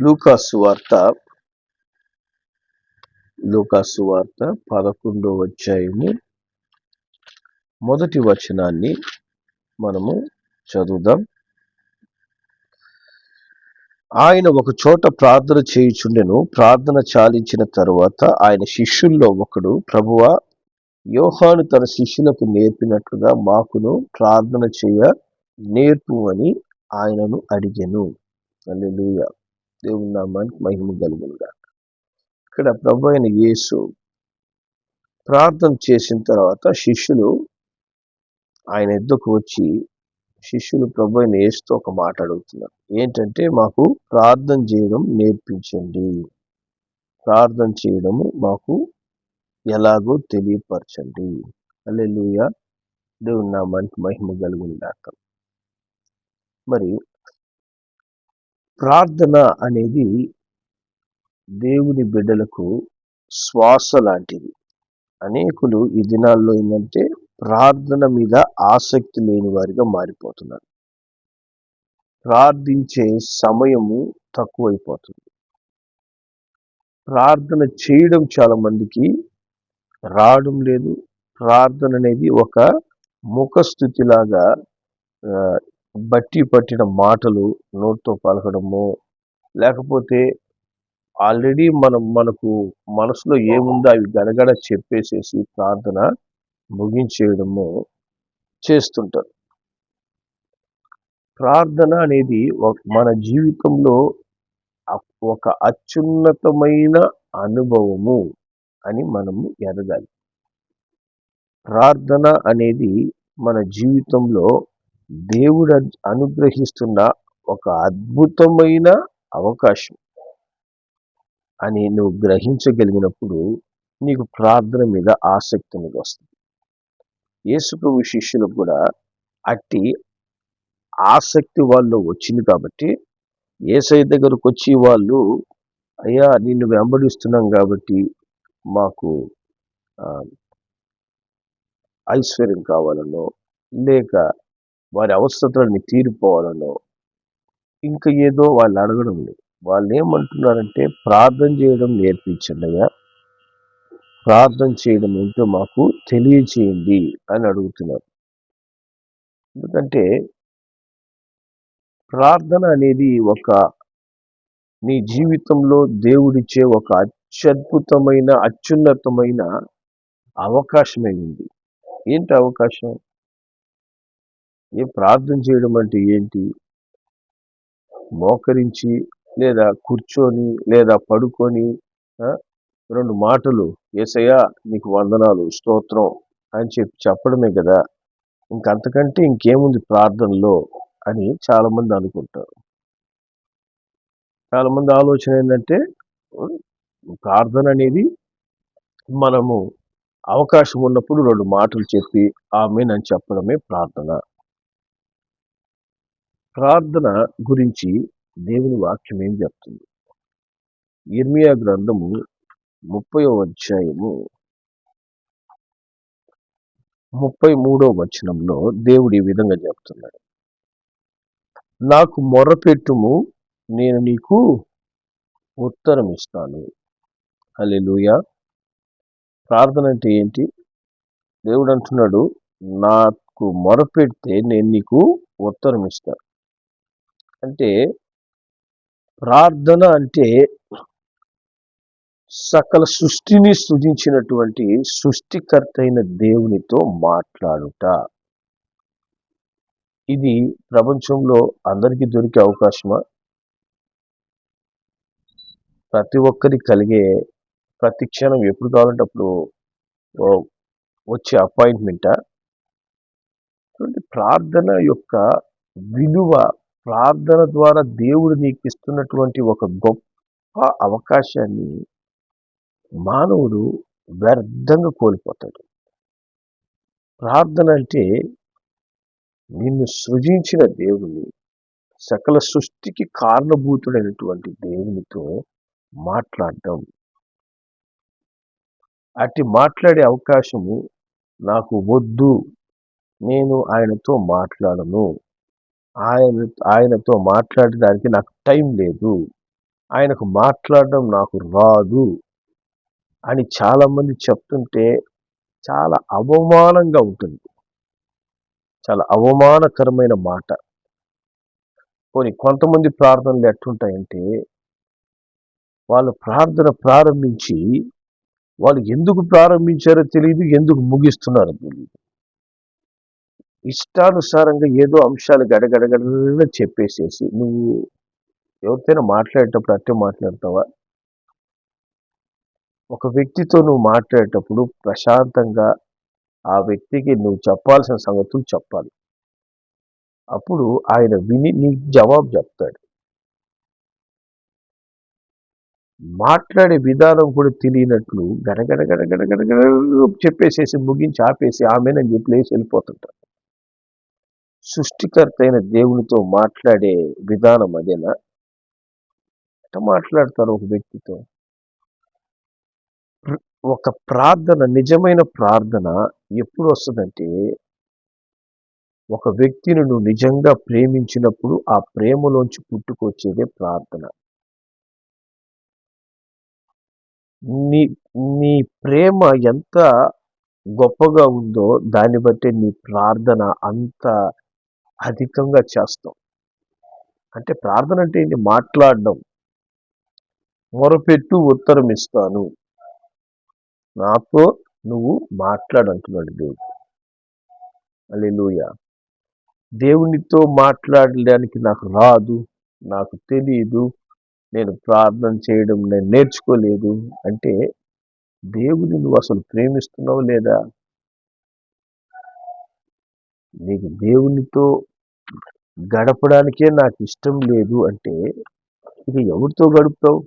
లూకాసు వార్త లూకాసు వార్త పదకొండో అధ్యాయము మొదటి వచనాన్ని మనము చదువుదాం. ఆయన ఒక చోట ప్రార్థన చేయుచుండెను ప్రార్థన చాలించిన తరువాత ఆయన శిష్యుల్లో ఒకడు ప్రభువా యోహాను తన శిష్యులకు నేర్పినట్లుగా మాకును ప్రార్థన చేయ నేర్పు అని ఆయనను అడిగాను. అల్లెలుయా దేవుని నామానికి మహిమ కలుగునుగా ఇక్కడ ప్రభు అయిన యేసు ప్రార్థన చేసిన తర్వాత శిష్యులు ఆయన ఎద్దుకు వచ్చి శిష్యులు ప్రభు అయిన యేసుతో ఒక మాట అడుగుతున్నారు. ఏంటంటే మాకు ప్రార్థన చేయడం నేర్పించండి. ప్రార్థన చేయడము మాకు ఎలాగో తెలియపరచండి. అల్లెలుయ దేవుని నామానికి మహిమ కలుగునుగాక. మరి ప్రార్థన అనేది దేవుని బిడ్డలకు శ్వాస లాంటిది. అనేకులు ఈ దినాల్లో ఏంటంటే ప్రార్థన మీద ఆసక్తి లేని వారిగా మారిపోతున్నారు. ప్రార్థించే సమయము తక్కువైపోతుంది. ప్రార్థన చేయడం చాలా మందికి రావడం లేదు. ప్రార్థన అనేది ఒక ముఖస్థుతిలాగా బట్టి పట్టిన మాటలు నోటితో పలకడము లేకపోతే ఆల్రెడీ మనం మనకు మనసులో ఏముందో అవి గడగడ చెప్పేసేసి ప్రార్థన ముగించేయడము చేస్తుంటారు. ప్రార్థన అనేది మన జీవితంలో ఒక అత్యున్నతమైన అనుభవము అని మనము ఎదగాలి. ప్రార్థన అనేది మన జీవితంలో దేవుడు అన్- అనుగ్రహిస్తున్న ఒక అద్భుతమైన అవకాశం. అని నువ్వు గ్రహించగలిగినప్పుడు నీకు ప్రార్థన మీద ఆసక్తి అనేది వస్తుంది. యేసుప్రభు శిష్యులకు కూడా అట్టి ఆసక్తి వాళ్ళు వచ్చింది కాబట్టి ఏసై దగ్గరకు వచ్చి వాళ్ళు అయ్యా నిన్ను వెంబడిస్తున్నాం కాబట్టి మాకు ఐశ్వర్యం కావాలనో లేక వారి అవసరతలన్నీ తీరిపోవాలనో ఇంకా ఏదో వాళ్ళు అడగడం లేదు. వాళ్ళు ఏమంటున్నారంటే ప్రార్థన చేయడం నేర్పించండి ప్రార్థన చేయడం ఏంటో మాకు తెలియచేయండి అని అడుగుతున్నారు. ఎందుకంటే ప్రార్థన అనేది ఒక నీ జీవితంలో దేవుడిచ్చే ఒక అత్యద్భుతమైన అత్యున్నతమైన అవకాశమే ఉంది. ఏంటి అవకాశం? ఈ ప్రార్థన చేయడం అంటే ఏంటి? మోకరించి లేదా కూర్చొని లేదా పడుకొని రెండు మాటలు ఏసయ్యా నీకు వందనాలు స్తోత్రం అని చెప్పి చెప్పడమే కదా. ఇంకంతకంటే ఇంకేముంది ప్రార్థనలో అని చాలామంది అనుకుంటారు. చాలామంది ఆలోచన ఏంటంటే ప్రార్థన అనేది మనము అవకాశం ఉన్నప్పుడు రెండు మాటలు చెప్పి ఆమెనని చెప్పడమే ప్రార్థన. ప్రార్థన గురించి దేవుని వాక్యం ఏం చెప్తుంది? ఇర్మియా గ్రంథము ముప్పై అధ్యాయము ముప్పై మూడో వచనంలో దేవుడు ఈ విధంగా చెప్తున్నాడు. నాకు మొరపెట్టుము నేను నీకు ఉత్తరం ఇస్తాను హల్లెలూయా. ప్రార్థన అంటే ఏంటి? దేవుడు అంటున్నాడు నాకు మొరపెడితే నేను నీకు ఉత్తరం ఇస్తాను అంటే ప్రార్థన అంటే సకల సృష్టిని సృజించినటువంటి సృష్టికర్త అయిన దేవునితో మాట్లాడుట. ఇది ప్రపంచంలో అందరికీ దొరికే అవకాశమా? ప్రతి ఒక్కరికి కలిగే ప్రతి క్షణం ఎప్పుడు కావాలంటే అప్పుడు వచ్చే అపాయింట్మెంటా? ప్రార్థన యొక్క విలువ ప్రార్థన ద్వారా దేవుడు నీకు ఇస్తున్నటువంటి ఒక గొప్ప అవకాశాన్ని మానవుడు వ్యర్థంగా కోల్పోతాడు. ప్రార్థన అంటే నిన్ను సృజించిన దేవుని సకల సృష్టికి కారణభూతుడైనటువంటి దేవునితో మాట్లాడడం. అట్టి మాట్లాడే అవకాశము నాకు వద్దు నేను ఆయనతో మాట్లాడను. ఆయన ఆయనతో మాట్లాడడానికి నాకు టైం లేదు. ఆయనకు మాట్లాడడం నాకు రాదు అని చాలామంది చెప్తుంటే చాలా అవమానంగా ఉంటుంది. చాలా అవమానకరమైన మాట. పోనీ కొంతమంది ప్రార్థనలు ఎట్టుంటాయంటే వాళ్ళు ప్రార్థన ప్రారంభించి వాళ్ళు ఎందుకు ప్రారంభించారో తెలియదు ఎందుకు ముగిస్తున్నారో తెలియదు ఇష్టానుసారంగా ఏదో అంశాలు గడగడగడ చెప్పేసేసి నువ్వు ఎవరితోనైనా మాట్లాడేటప్పుడు అట్టే మాట్లాడతావా ఒక వ్యక్తితో నువ్వు మాట్లాడేటప్పుడు ప్రశాంతంగా ఆ వ్యక్తికి నువ్వు చెప్పాల్సిన సంగతులు చెప్పాలి అప్పుడు ఆయన విని నీకు జవాబు చెప్తాడు మాట్లాడే విధానం కూడా తెలియనట్లు గడగడ గడగడ గడగడ చెప్పేసేసి ముగించి ఆపేసి ఆమెనని చెప్పి లేచి వెళ్ళిపోతుంటారు సృష్టికర్త అయిన దేవునితో మాట్లాడే విధానం అదేనా? ఎట్లా మాట్లాడతారు ఒక వ్యక్తితో. ఒక ప్రార్థన నిజమైన ప్రార్థన ఎప్పుడు వస్తుందంటే ఒక వ్యక్తిని నువ్వు నిజంగా ప్రేమించినప్పుడు ఆ ప్రేమలోంచి పుట్టుకొచ్చేదే ప్రార్థన. నీ నీ ప్రేమ ఎంత గొప్పగా ఉందో దాన్ని బట్టి నీ ప్రార్థన అంత అధికంగా చేస్తాం. అంటే ప్రార్థన అంటే ఏంటి? మాట్లాడడం. మొరపెట్టు ఉత్తరం ఇస్తాను. నాతో నువ్వు మాట్లాడంటున్నాడు దేవుడు. అల్లెలుయ దేవునితో మాట్లాడడానికి నాకు రాదు నాకు తెలియదు నేను ప్రార్థన చేయడం నేను నేర్చుకోలేదు. అంటే దేవుని నువ్వు అసలు ప్రేమిస్తున్నావు లేదా? నీకు దేవునితో గడపడానికే నాకు ఇష్టం లేదు అంటే ఇక ఎవరితో గడుపుతావు?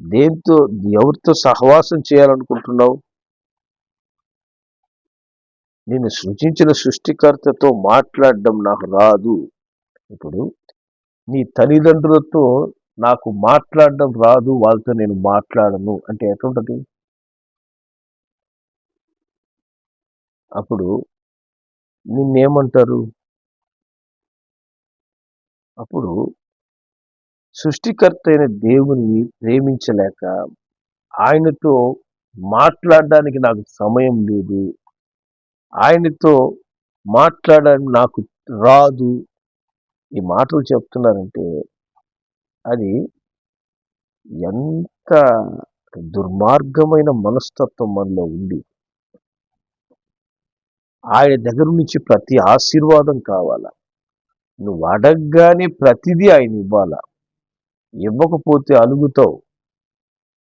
దేంతో ఎవరితో సహవాసం చేయాలనుకుంటున్నావు? నేను సృజించిన సృష్టికర్తతో మాట్లాడడం నాకు రాదు. ఇప్పుడు నీ తల్లిదండ్రులతో నాకు మాట్లాడడం రాదు వాళ్ళతో నేను మాట్లాడను అంటే ఎట్లుంటది? అప్పుడు నిన్నేమంటారు? అప్పుడు సృష్టికర్త అయిన దేవుని ప్రేమించలేక ఆయనతో మాట్లాడడానికి నాకు సమయం లేదు. ఆయనతో మాట్లాడడానికి నాకు రాదు. ఈ మాటలు చెప్తున్నారంటే అది ఎంత దుర్మార్గమైన మనస్తత్వం మనలో ఉంది. ఆయన దగ్గర నుంచి ప్రతి ఆశీర్వాదం కావాలా? నువ్వు అడగగానే ప్రతిదీ ఆయన ఇవ్వాలా? ఇవ్వకపోతే అలుగుతావు.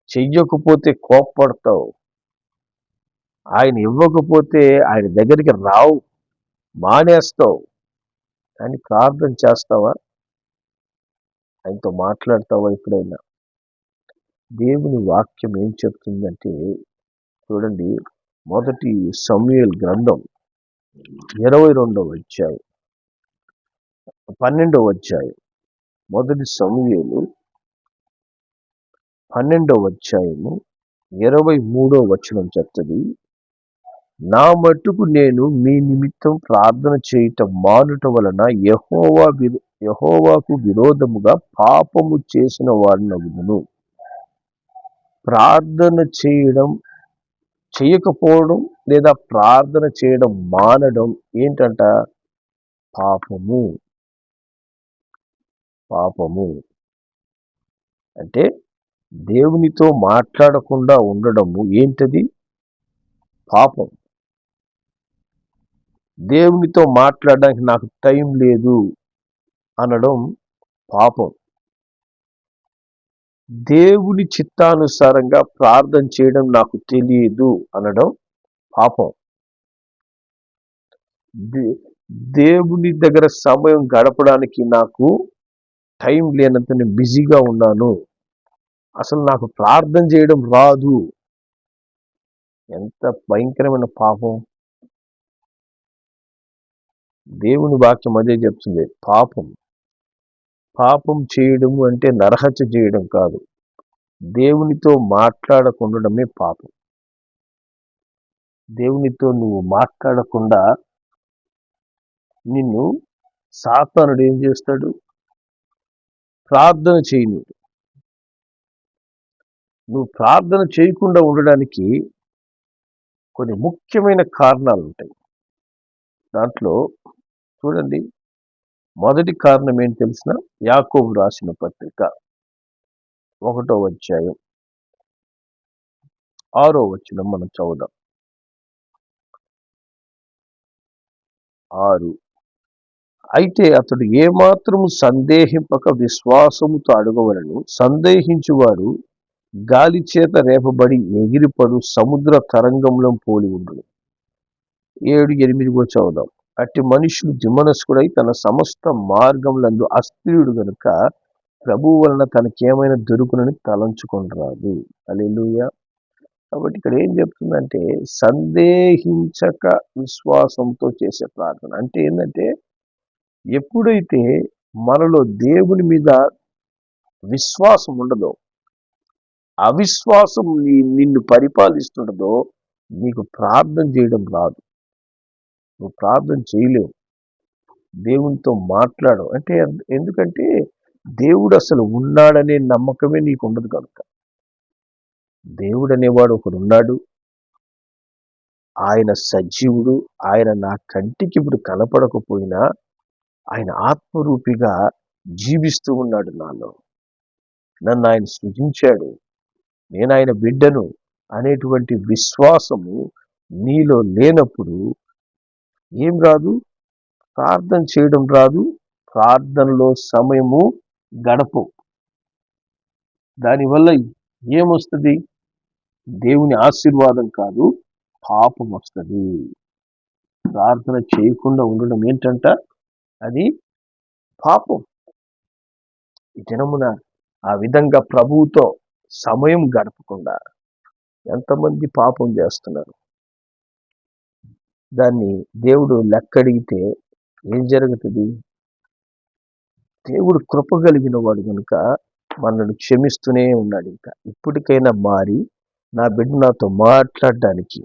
చెయ్యకపోతే కోప్పడతావు. ఆయన ఇవ్వకపోతే ఆయన దగ్గరికి రావు. మానేస్తావు. కానీ ప్రార్థన చేస్తావా? ఆయనతో మాట్లాడతావా ఎప్పుడైనా? దేవుని వాక్యం ఏం చెప్తుందంటే చూడండి మొదటి సమయల్ గ్రంథం ఇరవై రెండవ అధ్యాయం. పన్నెండవ అధ్యాయం. మొదటి సమయలు పన్నెండవ అధ్యాయము ఇరవై మూడో వచనం చెప్తుంది. నా మట్టుకు నేను మీ నిమిత్తం ప్రార్థన చేయటం మానుట వలన యహోవా యహోవాకు విరోధముగా పాపము చేసిన వాడినగును ప్రార్థన చేయడం చేయకపోవడం లేదా ప్రార్థన చేయడం మానడం ఏంటంట? పాపము. పాపము. అంటే దేవునితో మాట్లాడకుండా ఉండడము ఏంటది? పాపం. దేవునితో మాట్లాడడానికి నాకు టైం లేదు అనడం పాపం. దేవుని చిత్తానుసారంగా ప్రార్థన చేయడం నాకు తెలియదు అనడం పాపం. దేవుని దగ్గర సమయం గడపడానికి నాకు టైం లేనంత నేను బిజీగా ఉన్నాను. అసలు నాకు ప్రార్థన చేయడం రాదు. ఎంత భయంకరమైన పాపం. దేవుని వాక్యం అదే చెప్తుంది. పాపం. పాపం చేయడం అంటే నరహత్య చేయడం కాదు. దేవునితో మాట్లాడకుండడమే పాపం. దేవునితో నువ్వు మాట్లాడకుండా నిన్ను సాతానుడు ఏం చేస్తాడు? ప్రార్థన చేయను. నువ్వు ప్రార్థన చేయకుండా ఉండడానికి కొన్ని ముఖ్యమైన కారణాలు ఉంటాయి. దాంట్లో చూడండి. మొదటి కారణం ఏంటి తెలిసిన? యాకోబు రాసిన పత్రిక ఒకటో అధ్యాయం ఆరో వచ్చిన మనం చదువుదాం. ఆరు. అయితే అతడు ఏమాత్రము సందేహింపక విశ్వాసముతో అడగవలను సందేహించువారు గాలి చేత రేపబడి ఎగిరిపడు సముద్ర తరంగంలో పోలి ఉండు ఏడు ఎనిమిది కూడా చదువుదాం. అట్టి మనుషుడు దిమనస్కుడై తన సమస్త మార్గములందు అస్థిరుడు గనుక ప్రభు వలన తనకేమైనా దొరుకునని తలంచుకుంటురాదు అలెలుయా కాబట్టి ఇక్కడ ఏం చెప్తుందంటే సందేహించక విశ్వాసంతో చేసే ప్రార్థన. అంటే ఏంటంటే ఎప్పుడైతే మనలో దేవుని మీద విశ్వాసం ఉండదో అవిశ్వాసం నీ నిన్ను పరిపాలిస్తుండదో నీకు ప్రార్థన చేయడం రాదు. నువ్వు ప్రార్థన చేయలేవు. దేవునితో మాట్లాడవు. అంటే ఎందుకంటే దేవుడు అసలు ఉన్నాడనే నమ్మకమే నీకు ఉండదు కనుక. దేవుడు అనేవాడు ఒకడున్నాడు. ఆయన సజీవుడు ఆయన నా కంటికి ఇప్పుడు కనపడకపోయినా ఆయన ఆత్మరూపిగా జీవిస్తూ ఉన్నాడు నాలో. నన్ను ఆయన సృజించాడు. నేను ఆయన బిడ్డను అనేటువంటి విశ్వాసము నీలో లేనప్పుడు ఏం రాదు? ప్రార్థన చేయడం రాదు. ప్రార్థనలో సమయము గడపు దానివల్ల ఏమొస్తుంది? దేవుని ఆశీర్వాదం కాదు పాపం వస్తుంది. ప్రార్థన చేయకుండా ఉండడం ఏంటంట? అది పాపం. ఈ దినమున ఆ విధంగా ప్రభువుతో సమయం గడపకుండా ఎంతమంది పాపం చేస్తున్నారు? దాన్ని దేవుడు లెక్కడిగితే ఏం జరుగుతుంది? దేవుడు కృప కలిగిన వాడు కనుక మనల్ని క్షమిస్తూనే ఉన్నాడు ఇంకా ఇప్పటికైనా మారి నా బిడ్డ నాతో మాట్లాడడానికి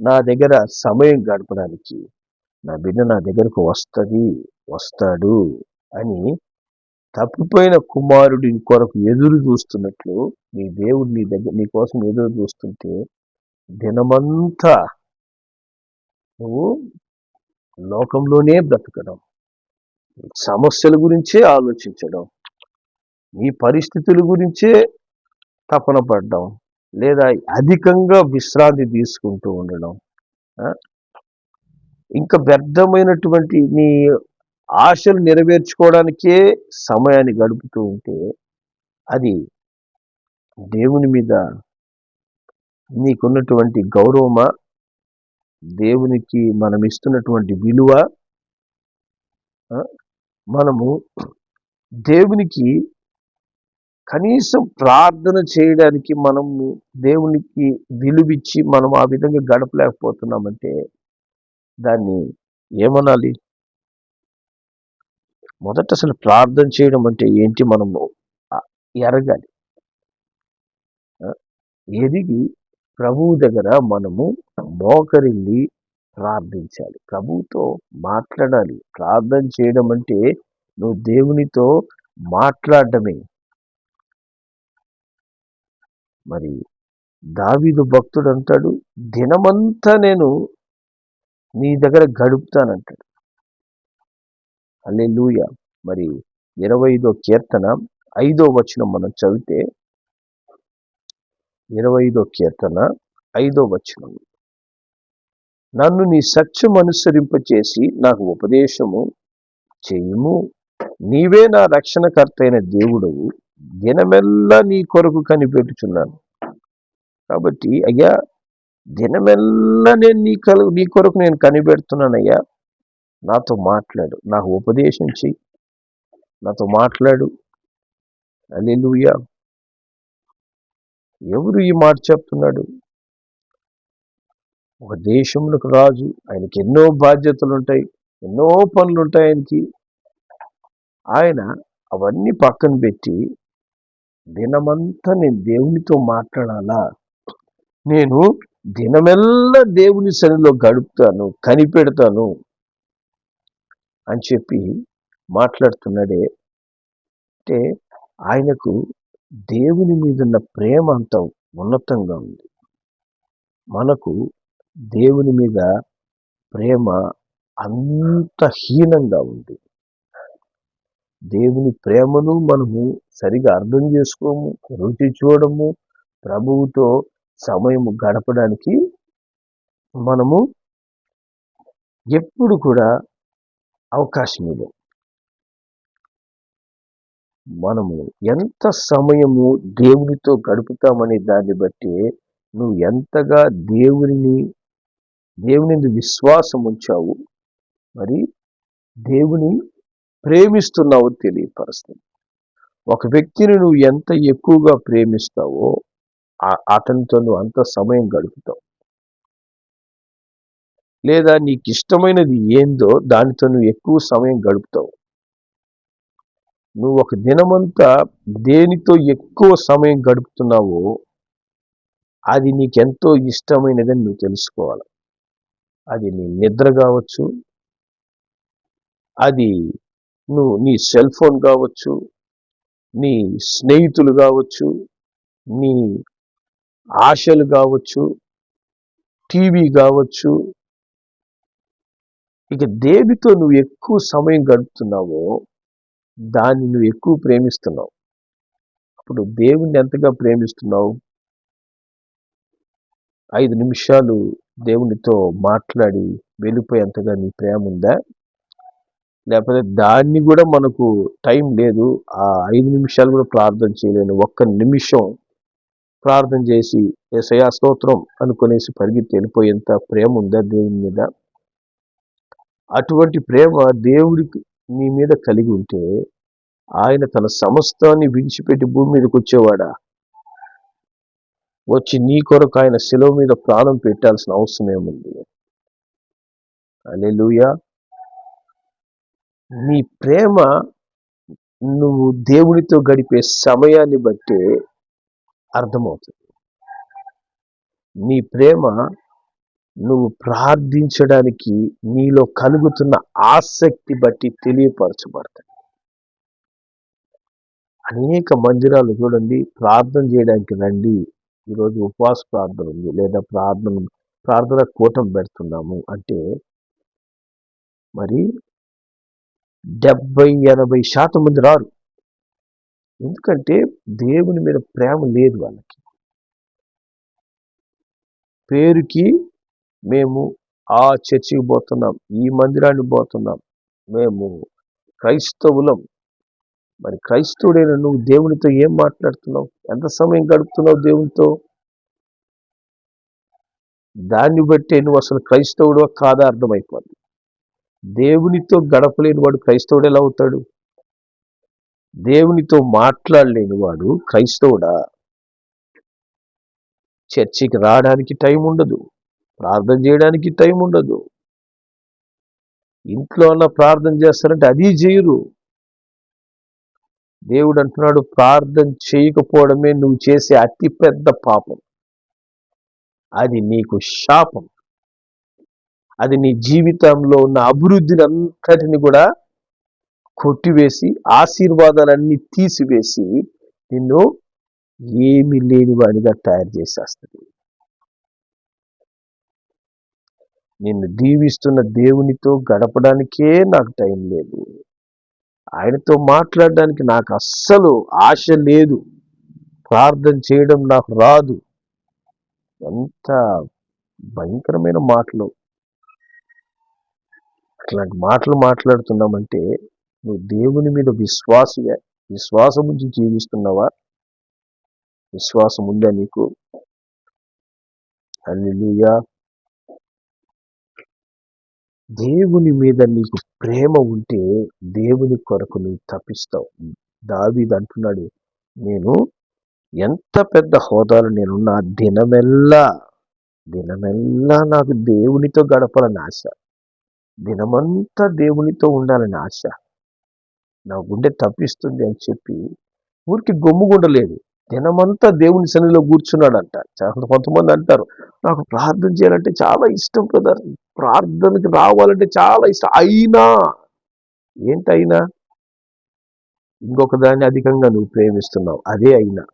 నా దగ్గర సమయం గడపడానికి నా బిడ్డ నా దగ్గరకు వస్తుంది వస్తాడు అని తప్పిపోయిన కుమారుడి కొరకు ఎదురు చూస్తున్నట్లు నీ దేవుడు నీ దగ్గర నీ కోసం ఎదురు చూస్తుంటే దినమంతా నువ్వు లోకంలోనే బ్రతకడం సమస్యల గురించే ఆలోచించడం నీ పరిస్థితుల గురించే తపన పడడం లేదా అధికంగా విశ్రాంతి తీసుకుంటూ ఉండడం ఇంకా వ్యర్థమైనటువంటి నీ ఆశలు నెరవేర్చుకోవడానికే సమయాన్ని గడుపుతూ ఉంటే అది దేవుని మీద నీకున్నటువంటి గౌరవమా? దేవునికి మనం ఇస్తున్నటువంటి విలువ మనము దేవునికి కనీసం ప్రార్థన చేయడానికి మనం దేవునికి విలువిచ్చి మనం ఆ విధంగా గడపలేకపోతున్నామంటే దాన్ని ఏమనాలి? మొదట అసలు ప్రార్థన చేయడం అంటే ఏంటి మనము ఎరగాలి. ఎదిగి ప్రభువు దగ్గర మనము మోకరిల్లి ప్రార్థించాలి. ప్రభువుతో మాట్లాడాలి. ప్రార్థన చేయడం అంటే నువ్వు దేవునితో మాట్లాడటమే మరి దావిదు భక్తుడు అంటాడు దినమంతా నేను నీ దగ్గర గడుపుతానంటాడు. అల్లే లూయ మరి ఇరవై ఐదో కీర్తన ఐదో వచనం మనం చదివితే ఇరవై ఐదో కీర్తన ఐదో వచనం. నన్ను నీ సత్యం అనుసరింపచేసి నాకు ఉపదేశము చేయము. నీవే నా రక్షణకర్త అయిన దేవుడవు. దినమెల్లా నీ కొరకు కనిపెట్టుచున్నాను. కాబట్టి అయ్యా దినమెల్లా నేను నీ కలు నీ కొరకు నేను కనిపెడుతున్నానయ్యా. నాతో మాట్లాడు నాకు ఉపదేశం చెయ్యి. నాతో మాట్లాడు. అల్లెలుయ్యా ఎవరు ఈ మాట చెప్తున్నాడు? ఒక దేశంలోకి రాజు ఆయనకి ఎన్నో బాధ్యతలు ఉంటాయి ఎన్నో పనులు ఉంటాయి ఆయనకి. ఆయన అవన్నీ పక్కన పెట్టి దినమంతా నేను దేవునితో మాట్లాడాలా? నేను దినమెల్లా దేవుని సన్నిలో గడుపుతాను కనిపెడతాను అని చెప్పి మాట్లాడుతున్నాడే. అంటే ఆయనకు దేవుని మీద ఉన్న ప్రేమ అంత ఉన్నతంగా ఉంది. మనకు దేవుని మీద ప్రేమ అంత హీనంగా ఉంది. దేవుని ప్రేమను మనము సరిగా అర్థం చేసుకోము రుచి చూడము ప్రభువుతో సమయం గడపడానికి మనము ఎప్పుడు కూడా అవకాశం ఇవ్వం మనము ఎంత సమయము దేవునితో గడుపుతామనే దాన్ని బట్టి నువ్వు ఎంతగా దేవుని దేవుని విశ్వాసం ఉంచావు మరి దేవుని ప్రేమిస్తున్నావో తెలియపరుస్తుంది ఒక వ్యక్తిని నువ్వు ఎంత ఎక్కువగా ప్రేమిస్తావో అతనితో నువ్వు అంత సమయం గడుపుతావు. లేదా నీకు ఇష్టమైనది ఏందో దానితో నువ్వు ఎక్కువ సమయం గడుపుతావు. నువ్వు ఒక దినమంతా దేనితో ఎక్కువ సమయం గడుపుతున్నావో అది నీకెంతో ఇష్టమైనదని నువ్వు తెలుసుకోవాలి. అది నీ నిద్ర కావచ్చు అది నువ్వు నీ సెల్ ఫోన్ కావచ్చు నీ స్నేహితులు కావచ్చు నీ ఆశలు కావచ్చు టీవీ కావచ్చు ఇక దేవితో నువ్వు ఎక్కువ సమయం గడుపుతున్నావో దాన్ని నువ్వు ఎక్కువ ప్రేమిస్తున్నావు. అప్పుడు దేవుణ్ణి ఎంతగా ప్రేమిస్తున్నావు? ఐదు నిమిషాలు దేవునితో మాట్లాడి వెళ్ళిపోయేంతగా నీ ప్రేమ ఉందా? లేకపోతే దాన్ని కూడా మనకు టైం లేదు. ఆ ఐదు నిమిషాలు కూడా ప్రార్థన చేయలేను ఒక్క నిమిషం ప్రార్థన చేసి ఏసయా స్తోత్రం అనుకునేసి పరిగెత్తి వెళ్ళిపోయేంత ప్రేమ ఉందా దేవుని మీద? అటువంటి ప్రేమ దేవుడికి నీ మీద కలిగి ఉంటే ఆయన తన సమస్తాన్ని విడిచిపెట్టి భూమి మీదకి వచ్చేవాడా? వచ్చి నీ కొరకు ఆయన శిలవ మీద ప్రాణం పెట్టాల్సిన అవసరం ఏముంది? అలెలుయా నీ ప్రేమ నువ్వు దేవునితో గడిపే సమయాన్ని బట్టే అర్థమవుతుంది. నీ ప్రేమ నువ్వు ప్రార్థించడానికి నీలో కలుగుతున్న ఆసక్తి బట్టి తెలియపరచబడతాయి. అనేక మందిరాలు చూడండి ప్రార్థన చేయడానికి రండి. ఈరోజు ఉపవాస ప్రార్థన ఉంది లేదా ప్రార్థన ప్రార్థన కూటం పెడుతున్నాము అంటే మరి డెబ్బై ఎనభై శాతం మంది రారు. ఎందుకంటే దేవుని మీద ప్రేమ లేదు వాళ్ళకి. పేరుకి మేము ఆ చర్చికి పోతున్నాం ఈ మందిరానికి పోతున్నాం. మేము క్రైస్తవులం. మరి క్రైస్తవుడైన నువ్వు దేవునితో ఏం మాట్లాడుతున్నావు? ఎంత సమయం గడుపుతున్నావు దేవునితో? దాన్ని బట్టే నువ్వు అసలు క్రైస్తవుడు కాదా అర్థమైపోద్ది. దేవునితో గడపలేని వాడు క్రైస్తవుడు ఎలా అవుతాడు? దేవునితో మాట్లాడలేని వాడు క్రైస్తవుడా? చర్చికి రావడానికి టైం ఉండదు. ప్రార్థన చేయడానికి టైం ఉండదు. ఇంట్లో అలా ప్రార్థన చేస్తారంటే అది చేయరు దేవుడు అంటున్నాడు ప్రార్థన చేయకపోవడమే నువ్వు చేసే అతి పెద్ద పాపం. అది నీకు శాపం. అది నీ జీవితంలో ఉన్న అభివృద్ధిని అంతటిని కూడా కొట్టివేసి ఆశీర్వాదాలన్నీ తీసివేసి నిన్ను ఏమి లేని వాడిగా తయారు చేసేస్తుంది. నిన్ను దీవిస్తున్న దేవునితో గడపడానికే నాకు టైం లేదు. ఆయనతో మాట్లాడడానికి నాకు అస్సలు ఆశ లేదు. ప్రార్థన చేయడం నాకు రాదు. ఎంత భయంకరమైన మాటలు. అట్లాంటి మాటలు మాట్లాడుతున్నామంటే నువ్వు దేవుని మీద విశ్వాస విశ్వాసం నుంచి జీవిస్తున్నావా? విశ్వాసం ఉందా నీకు? అల్లిలుయా దేవుని మీద నీకు ప్రేమ ఉంటే దేవుని కొరకు నువ్వు తప్పిస్తావు. దావీది అంటున్నాడు నేను ఎంత పెద్ద హోదాలు నేనున్నా దినమెల్లా దినమెల్లా నాకు దేవునితో గడపాలని ఆశ. దినమంతా దేవునితో ఉండాలని ఆశ. నా గుండె తప్పిస్తుంది అని చెప్పి ఊరికి గొమ్ముగుండలేదు దినమంతా దేవుని సన్నిధిలో కూర్చున్నాడంట. చాలా కొంతమంది అంటారు నాకు ప్రార్థన చేయాలంటే చాలా ఇష్టం బ్రదర్. ప్రార్థనకి రావాలంటే చాలా ఇష్టం. అయినా ఏంటైనా ఇంకొక దాన్ని అధికంగా నువ్వు ప్రేమిస్తున్నావు. అదే అయినా.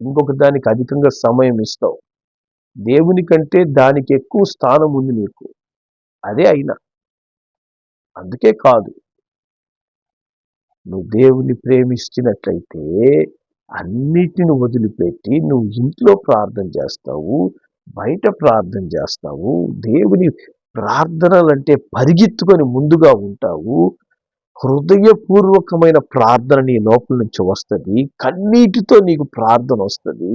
ఇంకొక దానికి అధికంగా సమయం ఇస్తావు. దేవుని కంటే దానికి ఎక్కువ స్థానం ఉంది నీకు. అదే అయినా. అందుకే కాదు. నువ్వు దేవుని ప్రేమిస్తున్నట్లయితే అన్నిటిని వదిలిపెట్టి నువ్వు ఇంట్లో ప్రార్థన చేస్తావు బయట ప్రార్థన చేస్తావు దేవుని ప్రార్థనలంటే పరిగెత్తుకొని ముందుగా ఉంటావు. హృదయపూర్వకమైన ప్రార్థన నీ లోపల నుంచి వస్తుంది కన్నీటితో నీకు ప్రార్థన వస్తుంది.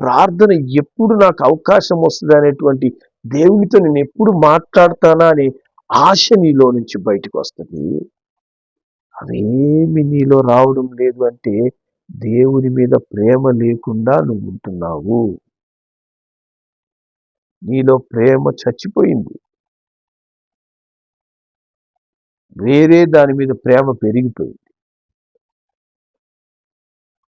ప్రార్థన ఎప్పుడు నాకు అవకాశం వస్తుంది అనేటువంటి దేవునితో నేను ఎప్పుడు మాట్లాడతానా అనే ఆశ నీలో నుంచి బయటకు వస్తుంది. అవేమి నీలో రావడం లేదు అంటే దేవుని మీద ప్రేమ లేకుండా నువ్వు ఉంటున్నావు. నీలో ప్రేమ చచ్చిపోయింది. వేరే దాని మీద ప్రేమ పెరిగిపోయింది.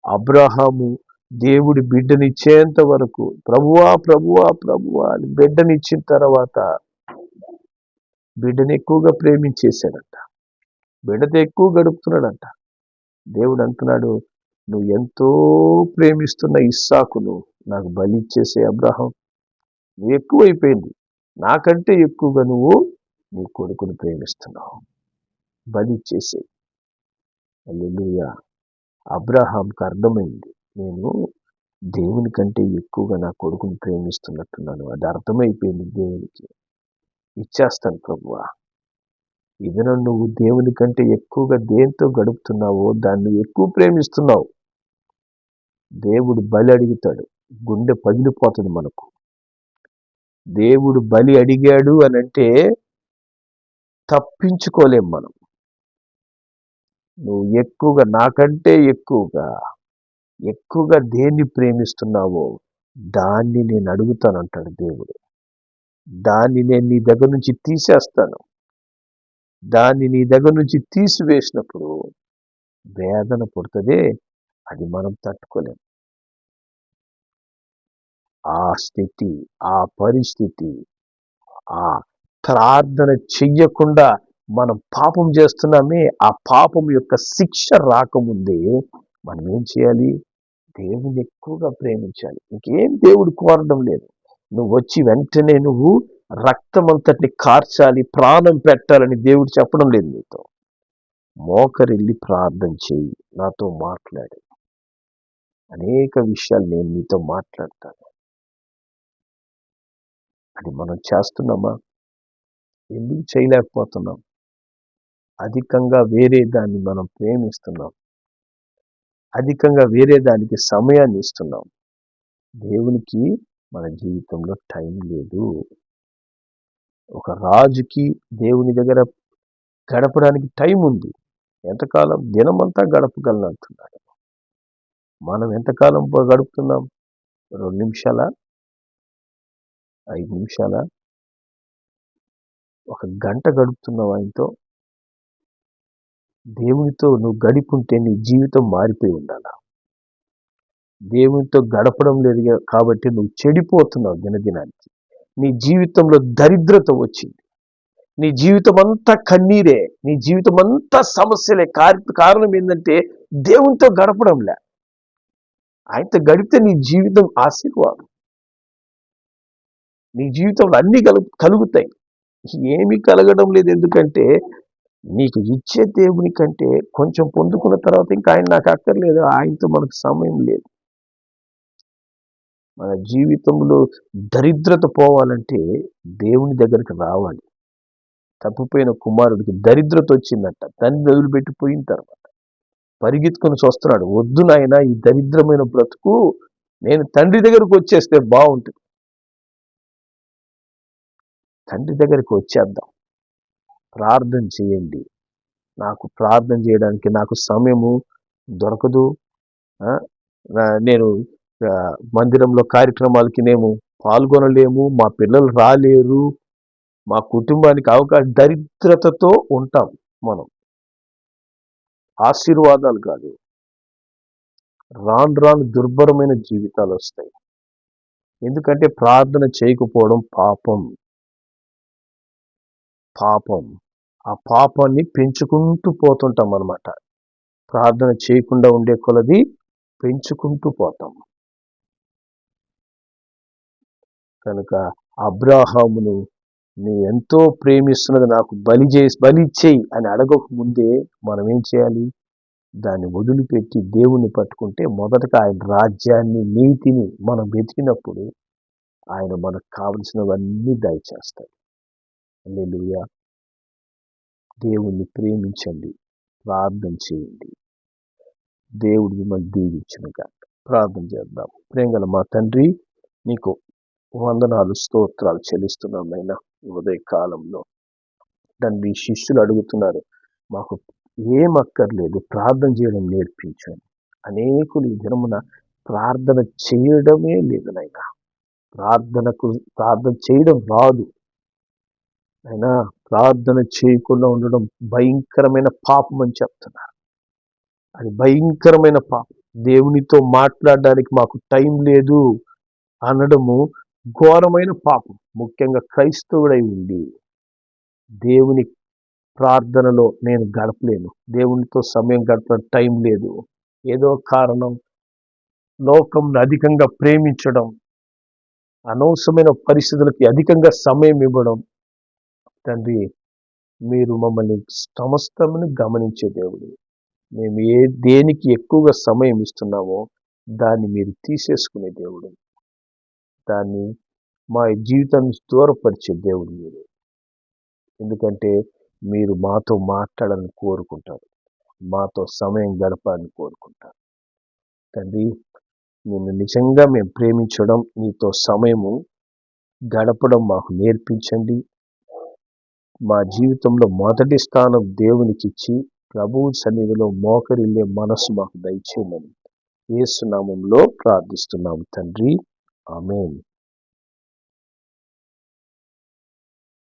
అబ్రహాము దేవుడి బిడ్డనిచ్చేంత వరకు ప్రభువా ప్రభువా ప్రభువా అని బిడ్డనిచ్చిన తర్వాత బిడ్డని ఎక్కువగా ప్రేమించేశాడంట. బిడ్డతో ఎక్కువ గడుపుతున్నాడంట. దేవుడు అంటున్నాడు నువ్వు ఎంతో ప్రేమిస్తున్న ఇస్సాకును నాకు బలి ఇచ్చేసే అబ్రహం. నువ్వు ఎక్కువైపోయింది. నాకంటే ఎక్కువగా నువ్వు నీ కొడుకుని ప్రేమిస్తున్నావు. బలి ఇచ్చేసే అల్లెలుయ అబ్రహాంకి అర్థమైంది. నేను దేవుని కంటే ఎక్కువగా నా కొడుకుని ప్రేమిస్తున్నట్టున్నాను. అది అర్థమైపోయింది దేవునికి. ఇచ్చేస్తాను ప్రభువా. ఇదన నువ్వు దేవుని కంటే ఎక్కువగా దేంతో గడుపుతున్నావో దాన్ని ఎక్కువ ప్రేమిస్తున్నావు? దేవుడు బలి అడుగుతాడు. గుండె పగిలిపోతుంది మనకు. దేవుడు బలి అడిగాడు అని అంటే తప్పించుకోలేం మనం. నువ్వు ఎక్కువగా నాకంటే ఎక్కువగా ఎక్కువగా దేన్ని ప్రేమిస్తున్నావో దాన్ని నేను అడుగుతానంటాడు దేవుడు. దాన్ని నేను నీ దగ్గర నుంచి తీసేస్తాను. దాన్ని నీ దగ్గర నుంచి తీసివేసినప్పుడు వేదన పుడుతుంది అది మనం తట్టుకోలేము ఆ స్థితి ఆ పరిస్థితి ఆ ప్రార్థన చెయ్యకుండా మనం పాపం చేస్తున్నామే ఆ పాపం యొక్క శిక్ష రాకముందే మనం ఏం చేయాలి? దేవుని ఎక్కువగా ప్రేమించాలి. ఇంకేం దేవుడు కోరడం లేదు. నువ్వు వచ్చి వెంటనే నువ్వు రక్తం అంతటిని కార్చాలి ప్రాణం పెట్టాలని దేవుడు చెప్పడం లేదు నీతో. మోకరిల్లి ప్రార్థన చేయి. నాతో మాట్లాడి. అనేక విషయాలు నేను నీతో మాట్లాడతాను. అది మనం చేస్తున్నామా? ఎందుకు చేయలేకపోతున్నాం? అధికంగా వేరే దాన్ని మనం ప్రేమిస్తున్నాం. అధికంగా వేరే దానికి సమయాన్ని ఇస్తున్నాం. దేవునికి మన జీవితంలో టైం లేదు. ఒక రాజుకి దేవుని దగ్గర గడపడానికి టైం ఉంది. ఎంతకాలం? దినమంతా గడపగలను అంటున్నాడు. మనం ఎంతకాలం గడుపుతున్నాం? రెండు నిమిషాల? ఐదు నిమిషాల? ఒక గంట గడుపుతున్నాం ఆయనతో. దేవునితో నువ్వు గడిపుంటే నీ జీవితం మారిపోయి ఉండాలా? దేవునితో గడపడం లేదు కాబట్టి నువ్వు చెడిపోతున్నావు దినదినానికి. నీ జీవితంలో దరిద్రత వచ్చింది. నీ జీవితం అంతా కన్నీరే నీ జీవితం అంతా సమస్యలే కారణం ఏంటంటే దేవునితో గడపడంలే ఆయనతో గడిపితే నీ జీవితం ఆశీర్వాదం. నీ జీవితంలో అన్ని కలు కలుగుతాయి. ఏమీ కలగడం లేదు ఎందుకంటే నీకు ఇచ్చే దేవుని కంటే కొంచెం పొందుకున్న తర్వాత ఇంకా ఆయన నాకు అక్కర్లేదు ఆయనతో మనకు సమయం లేదు. మన జీవితంలో దరిద్రత పోవాలంటే దేవుని దగ్గరికి రావాలి. తప్పిపోయిన కుమారుడికి దరిద్రత వచ్చిందంట తండ్రి వదిలిపెట్టిపోయిన తర్వాత. పరిగెత్తుకొని వస్తున్నాడు వద్దు నాయన ఈ దరిద్రమైన బ్రతుకు నేను తండ్రి దగ్గరకు వచ్చేస్తే బాగుంటుంది. తండ్రి దగ్గరికి వచ్చేద్దాం. ప్రార్థన చేయండి. నాకు ప్రార్థన చేయడానికి నాకు సమయము దొరకదు. నేను మందిరంలో కార్యక్రమాలకి మేము పాల్గొనలేము. మా పిల్లలు రాలేరు. మా కుటుంబానికి అవకాశం దరిద్రతతో ఉంటాం మనం. ఆశీర్వాదాలు కాదు. రాను రాను దుర్భరమైన జీవితాలు వస్తాయి. ఎందుకంటే ప్రార్థన చేయకపోవడం పాపం. పాపం. ఆ పాపాన్ని పెంచుకుంటూ పోతుంటాం అనమాట ప్రార్థన చేయకుండా ఉండే కొలది పెంచుకుంటూ పోతాం. కనుక అబ్రాహామును నీ ఎంతో ప్రేమిస్తున్నది నాకు బలి చేసి బలి చేయి అని అడగక ముందే మనం ఏం చేయాలి? దాన్ని వదిలిపెట్టి దేవుణ్ణి పట్టుకుంటే మొదటగా ఆయన రాజ్యాన్ని నీతిని మనం వెతికినప్పుడు ఆయన మనకు కావలసినవన్నీ దయచేస్తాడు. అల్లెలుయ దేవుణ్ణి ప్రేమించండి. ప్రార్థన చేయండి. దేవుడు మిమ్మల్ని దీవించునుగా. ప్రార్థన చేద్దాం. ప్రేంగల మా తండ్రి నీకు వందనాలు స్తోత్రాలు చెల్లిస్తున్నాం అయినా ఉదయ కాలంలో తండ్రి శిష్యులు అడుగుతున్నారు మాకు ఏం అక్కర్లేదు ప్రార్థన చేయడం నేర్పించండి. అనేకులు ఈ దినమున ప్రార్థన చేయడమే లేదు నాయన. ప్రార్థనకు ప్రార్థన చేయడం రాదు. అయినా ప్రార్థన చేయకుండా ఉండడం భయంకరమైన పాపం అని చెప్తున్నారు. అది భయంకరమైన పాపం. దేవునితో మాట్లాడడానికి మాకు టైం లేదు అనడము ఘోరమైన పాపం. ముఖ్యంగా క్రైస్తవుడై ఉండి దేవుని ప్రార్థనలో నేను గడపలేను. దేవునితో సమయం గడపడం టైం లేదు. ఏదో కారణం లోకంను అధికంగా ప్రేమించడం అనవసరమైన పరిస్థితులకి అధికంగా సమయం ఇవ్వడం తండ్రి మీరు మమ్మల్ని సమస్తమును గమనించే దేవుడు. మేము ఏ దేనికి ఎక్కువగా సమయం ఇస్తున్నామో దాన్ని మీరు తీసేసుకునే దేవుడు. దాన్ని మా జీవితాన్ని దూరపరిచే దేవుడు మీరు. ఎందుకంటే మీరు మాతో మాట్లాడాలని కోరుకుంటారు. మాతో సమయం గడపాలని కోరుకుంటారు. తండ్రి నిన్ను నిజంగా మేము ప్రేమించడం నీతో సమయము గడపడం మాకు నేర్పించండి. మా జీవితంలో మొదటి స్థానం దేవునికిచ్చి ప్రభు ప్రభువు సన్నిధిలో మోకరిల్లే మనసు మాకు దయచేయమని ఏసునామంలో ప్రార్థిస్తున్నాము తండ్రి. ఆమెన్.